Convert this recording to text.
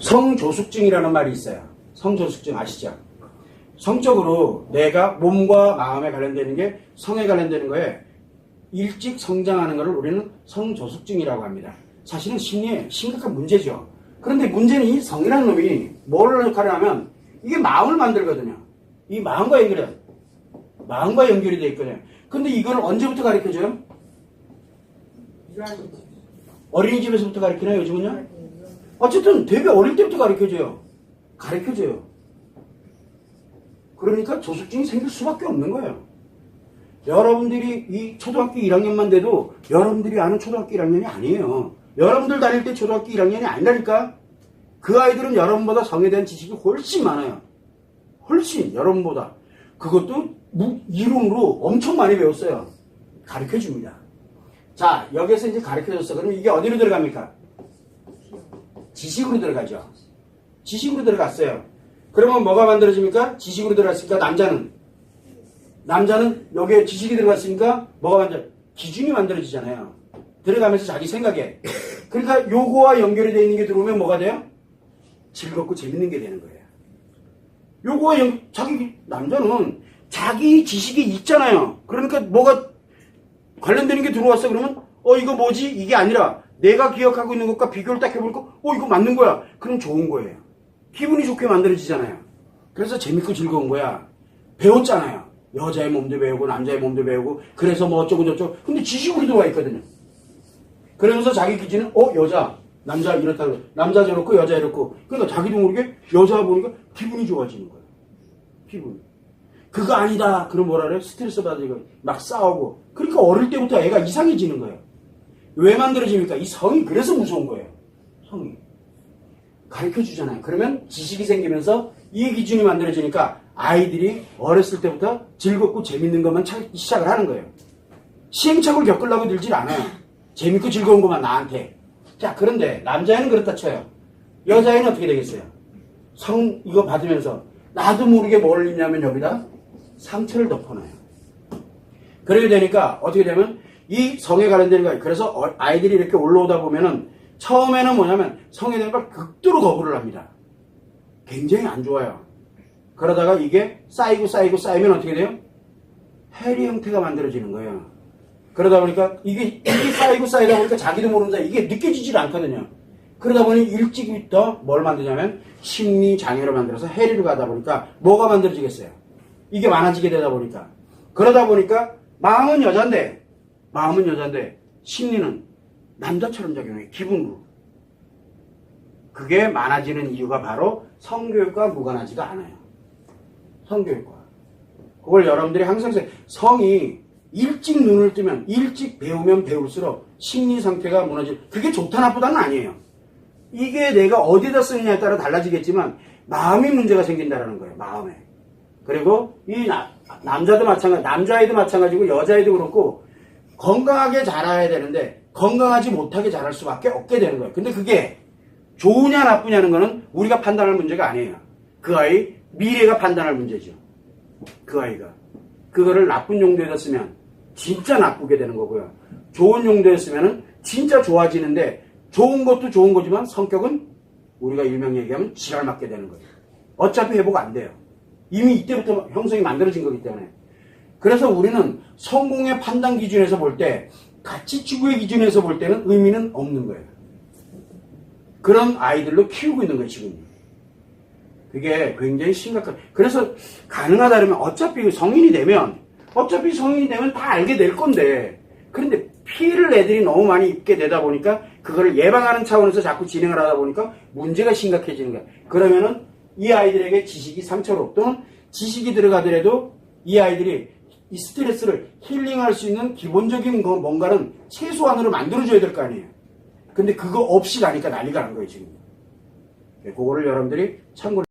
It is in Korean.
성조숙증이라는 말이 있어요. 성조숙증 아시죠? 성적으로 내가 몸과 마음에 관련되는 게 성에 관련되는 거에 일찍 성장하는 것을 우리는 성조숙증이라고 합니다. 사실은 심리에 심각한 문제죠. 그런데 문제는 이 성이라는 놈이 뭘 역할을 하면 이게 마음을 만들거든요. 이 마음과 연결해. 마음과 연결이 돼 있거든요. 근데 이걸 언제부터 가르쳐줘요? 어린이집에서부터 가르치나요, 요즘은요? 어쨌든 되게 어릴 때부터 가르쳐줘요. 가르쳐줘요. 그러니까 조숙증이 생길 수밖에 없는 거예요. 여러분들이 이 초등학교 1학년만 돼도 여러분들이 아는 초등학교 1학년이 아니에요. 여러분들 다닐 때 초등학교 1학년이 아니라니까. 그 아이들은 여러분보다 성에 대한 지식이 훨씬 많아요. 훨씬 여러분보다. 그것도 무- 이론으로 엄청 많이 배웠어요. 가르쳐 줍니다. 자, 여기서 이제 가르쳐 줬어. 그럼 이게 어디로 들어갑니까? 지식으로 들어가죠. 지식으로 들어갔어요. 그러면 뭐가 만들어집니까? 지식으로 들어갔으니까 남자는 남자는 여기에 지식이 들어갔으니까 뭐가 만들어? 기준이 만들어지잖아요. 들어가면서 자기 생각에. 그러니까 요거와 연결이 되어 있는 게 들어오면 뭐가 돼요? 즐겁고 재밌는 게 되는 거예요. 요거와 연, 자기, 남자는 자기 지식이 있잖아요. 그러니까 뭐가 관련되는 게 들어왔어. 그러면, 어, 이거 뭐지? 이게 아니라 내가 기억하고 있는 것과 비교를 딱 해보니까, 어, 이거 맞는 거야. 그럼 좋은 거예요. 기분이 좋게 만들어지잖아요. 그래서 재밌고 즐거운 거야. 배웠잖아요. 여자의 몸도 배우고 남자의 몸도 배우고 그래서 뭐 어쩌고 저쩌고 근데 지식으로 들어와 있거든요. 그러면서 자기 기준은 어 여자 남자 이렇다 고 남자 저렇고 여자 이렇고 그러니까 자기도 모르게 여자 보니까 기분이 좋아지는 거예요. 기분. 그거 아니다. 그럼 뭐라 그래? 스트레스 받으니까 막 싸우고 그러니까 어릴 때부터 애가 이상해지는 거예요. 왜 만들어집니까? 이 성이 그래서 무서운 거예요. 성이. 가르쳐 주잖아요. 그러면 지식이 생기면서 이 기준이 만들어지니까 아이들이 어렸을 때부터 즐겁고 재밌는 것만 찾기 시작을 하는 거예요. 시행착오를 겪으려고 들질 않아요. 재밌고 즐거운 것만 나한테. 자, 그런데 남자애는 그렇다 쳐요. 여자애는 어떻게 되겠어요? 성, 이거 받으면서 나도 모르게 뭘 입냐면 여기다 상처를 덮어놔요. 그렇게 되니까 어떻게 되면 이 성에 관련되는 거예요. 그래서 어- 아이들이 이렇게 올라오다 보면은 처음에는 뭐냐면 성에 대한 걸 극도로 거부를 합니다. 굉장히 안 좋아요. 그러다가 이게 쌓이고 쌓이고 쌓이면 어떻게 돼요? 해리 형태가 만들어지는 거예요. 그러다 보니까 이게, 이게 쌓이고 쌓이다 보니까 자기도 모르면서 이게 느껴지질 않거든요. 그러다 보니 일찍부터 뭘 만드냐면 심리 장애를 만들어서 해리로 가다 보니까 뭐가 만들어지겠어요? 이게 많아지게 되다 보니까. 그러다 보니까 마음은 여잔데, 마음은 여잔데, 심리는 남자처럼 작용해, 기분으로. 그게 많아지는 이유가 바로 성교육과 무관하지가 않아요. 성교육과. 그걸 여러분들이 항상 생- 성이 일찍 눈을 뜨면 일찍 배우면 배울수록 심리 상태가 무너질 그게 좋다 나쁘다는 아니에요. 이게 내가 어디다 쓰느냐에 따라 달라지겠지만 마음이 문제가 생긴다는 거예요. 마음에. 그리고 이 나- 남자도 마찬가지, 남자아이도 마찬가지고 여자아이도 그렇고 건강하게 자라야 되는데 건강하지 못하게 자랄 수밖에 없게 되는 거예요. 근데 그게 좋으냐 나쁘냐는 거는 우리가 판단할 문제가 아니에요. 그 아이 미래가 판단할 문제죠. 그 아이가 그거를 나쁜 용도에다 쓰면 진짜 나쁘게 되는 거고요. 좋은 용도에 쓰면은 진짜 좋아지는데 좋은 것도 좋은 거지만 성격은 우리가 일명 얘기하면 지랄 맞게 되는 거예요. 어차피 회복 안 돼요. 이미 이때부터 형성이 만들어진 거기 때문에. 그래서 우리는 성공의 판단 기준에서 볼 때 가치 추구의 기준에서 볼 때는 의미는 없는 거예요. 그런 아이들로 키우고 있는 거예요, 지금. 그게 굉장히 심각한. 그래서 가능하다면 어차피 성인이 되면, 어차피 성인이 되면 다 알게 될 건데, 그런데 피해를 애들이 너무 많이 입게 되다 보니까, 그거를 예방하는 차원에서 자꾸 진행을 하다 보니까 문제가 심각해지는 거야. 그러면은 이 아이들에게 지식이 상처로 또는 지식이 들어가더라도 이 아이들이 이 스트레스를 힐링할 수 있는 기본적인 거 뭔가는 최소한으로 만들어줘야 될 거 아니에요. 근데 그거 없이 가니까 난리가 난 거예요, 지금. 그거를 여러분들이 참고를